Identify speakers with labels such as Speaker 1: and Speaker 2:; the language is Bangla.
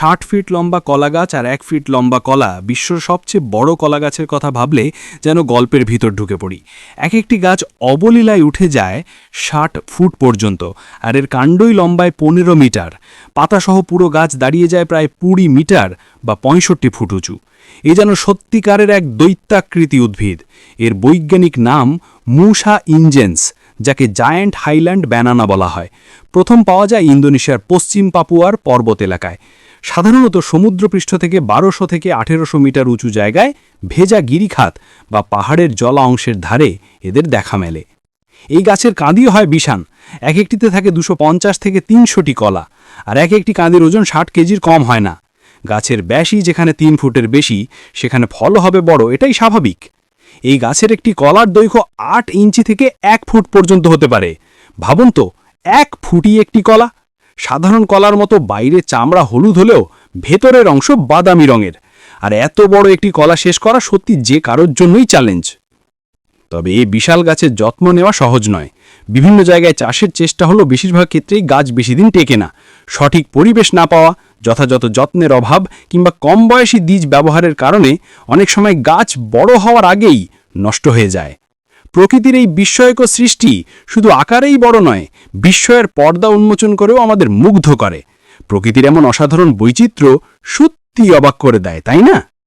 Speaker 1: ষাট ফিট লম্বা কলা গাছ আর এক ফিট লম্বা কলা বিশ্বর সবচেয়ে বড় কলা গাছের কথা ভাবলে যেন গল্পের ভিতর ঢুকে পড়ি। এক একটি গাছ অবলীলায় উঠে যায় ষাট ফুট পর্যন্ত আর এর কাণ্ডই লম্বায় পনেরো মিটার। পাতাসহ পুরো গাছ দাঁড়িয়ে যায় প্রায় কুড়ি মিটার বা পঁয়ষট্টি ফুট উঁচু। এ যেন সত্যিকারের এক দৈত্যাকৃতি উদ্ভিদ। এর বৈজ্ঞানিক নাম মুসা ইনজেন্স। যাকে জায়ান্ট হাইল্যান্ড ব্যানানা বলা হয়। প্রথম পাওয়া যায় ইন্দোনেশিয়ার পশ্চিম পাপুয়ার পর্বত এলাকায়। সাধারণত সমুদ্রপৃষ্ঠ থেকে বারোশো থেকে আঠেরোশো মিটার উঁচু জায়গায় ভেজা গিরিখাত বা পাহাড়ের জলা অংশের ধারে এদের দেখা মেলে। এই গাছের কাঁদিও হয় বিশান এক একটিতে থাকে দুশো থেকে তিনশোটি কলা, আর এক একটি কাঁদির ওজন ষাট কেজির কম হয় না। গাছের ব্যাসই যেখানে তিন ফুটের বেশি, সেখানে ফল হবে বড়, এটাই স্বাভাবিক। এই গাছের একটি কলার দৈর্ঘ্য আট ইঞ্চি থেকে এক ফুট পর্যন্ত হতে পারে। ভাবুন তো, এক ফুটই একটি কলা। সাধারণ কলার মতো বাইরে চামড়া হলুদ হলেও ভেতরের অংশ বাদামি রঙের। আর এত বড় একটি কলা শেষ করা সত্যি যে কারোর জন্যই চ্যালেঞ্জ তবে এই বিশাল গাছের যত্ন নেওয়া সহজ নয়। বিভিন্ন জায়গায় চাষের চেষ্টা হলো বেশিরভাগ ক্ষেত্রেই গাছ বেশি দিন টেকে না। সঠিক পরিবেশ না পাওয়া, যথাযথ যত্নের অভাব কিংবা কম বয়সী বীজ ব্যবহারের কারণে অনেক সময় গাছ বড় হওয়ার আগেই নষ্ট হয়ে যায়। প্রকৃতির এই বিস্ময়কর সৃষ্টি শুধু আকারেই বড় নয়, বিস্ময়ের পর্দা উন্মোচন করেও আমাদের মুগ্ধ করে। প্রকৃতির এমন অসাধারণ বৈচিত্র্য সত্যি অবাক করে দেয়, তাই না?